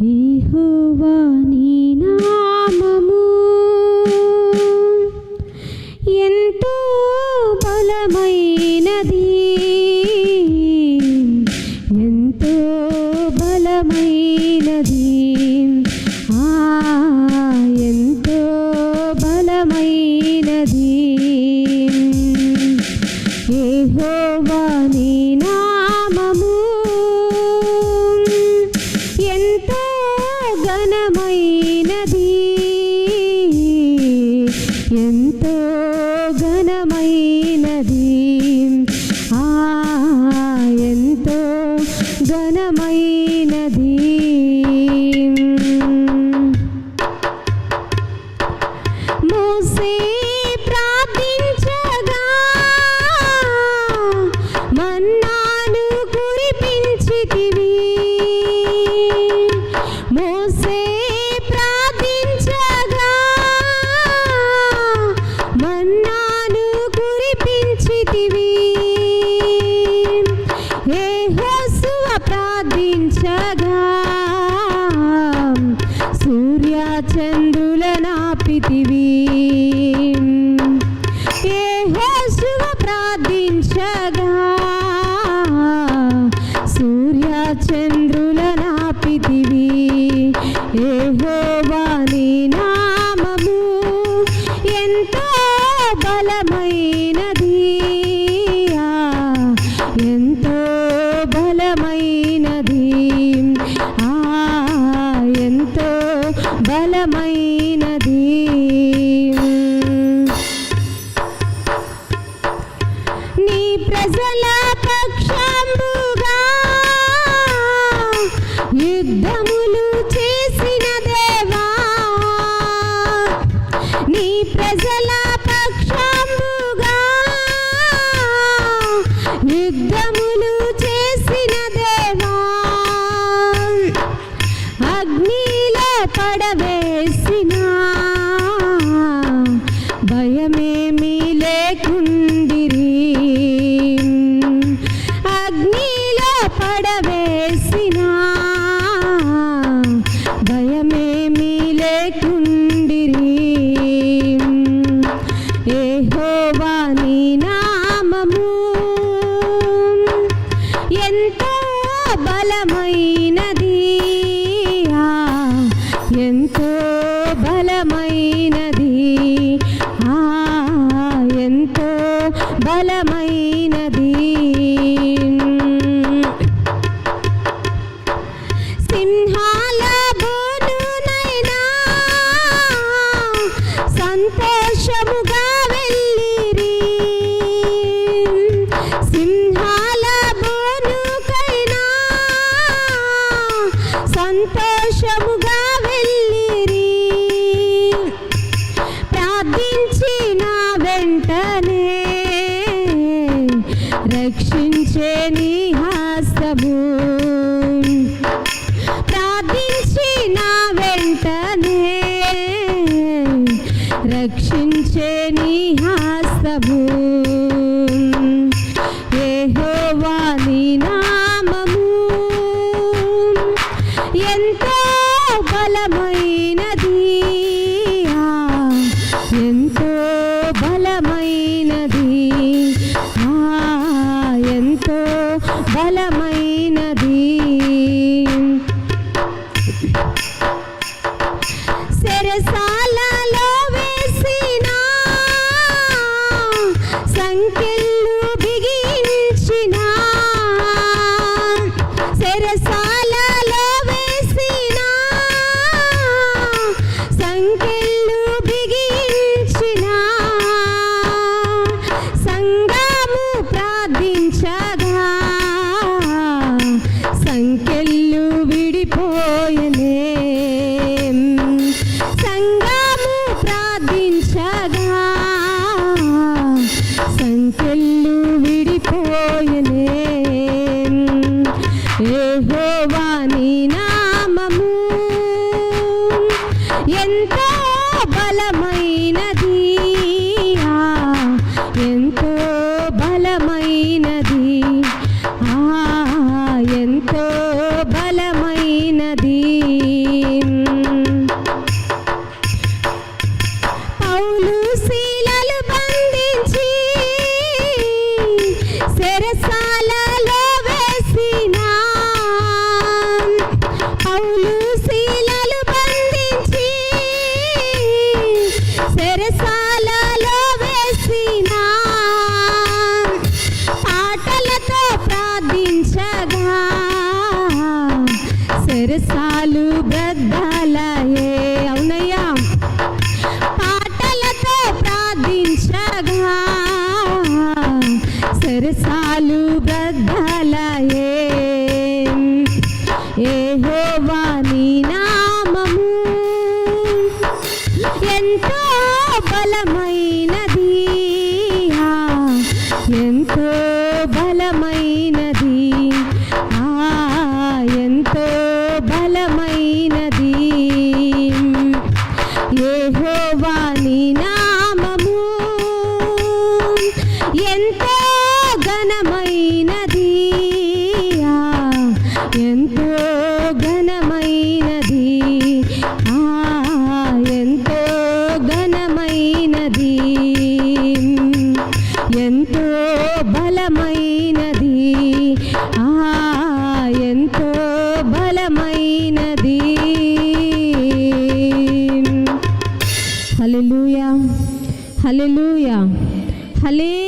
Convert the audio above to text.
యెహోవా నీ నామము. ఎంతో బలమైనది. ఎంతో బలమైనది. ఎంతో బలమైనది. నీ మోసే ప్రార్థించగా మన్నాను కురిపించితివి. మోసే ప్రార్థించగా మన్నాను కురిపించితివి. యెహోషువ ప్రార్థించగా సూర్య చంద్రుల నాపితివి నీ ప్రజల పక్షంబుగా యుద్ధములు చేసిన దేవా అగ్నిలో పడవేసిన ఎంతో బలమైనది. ఆ, ఎంతో బలమైనది. ఆ ఎంతో బలమైనది. రక్షించే నీ హస్తము నా వెంటనే రక్షించే నీ హస్తము యెహోవా నీ నామము. ఎంతో బలమైనది. బలమైనది. ఎంతో బలమైనది సెరసాలు బ్రద్దలయే ఏ నీ నామము. ఎంతో బలమైనది. ఎంతో ఘనమైనది. ఆ ఎంతో ఘనమైనది. ఎంతో బలమైనది. ఆ ఎంతో బలమైనది. హల్లెలూయా. హల్లెలూయా. హల్లే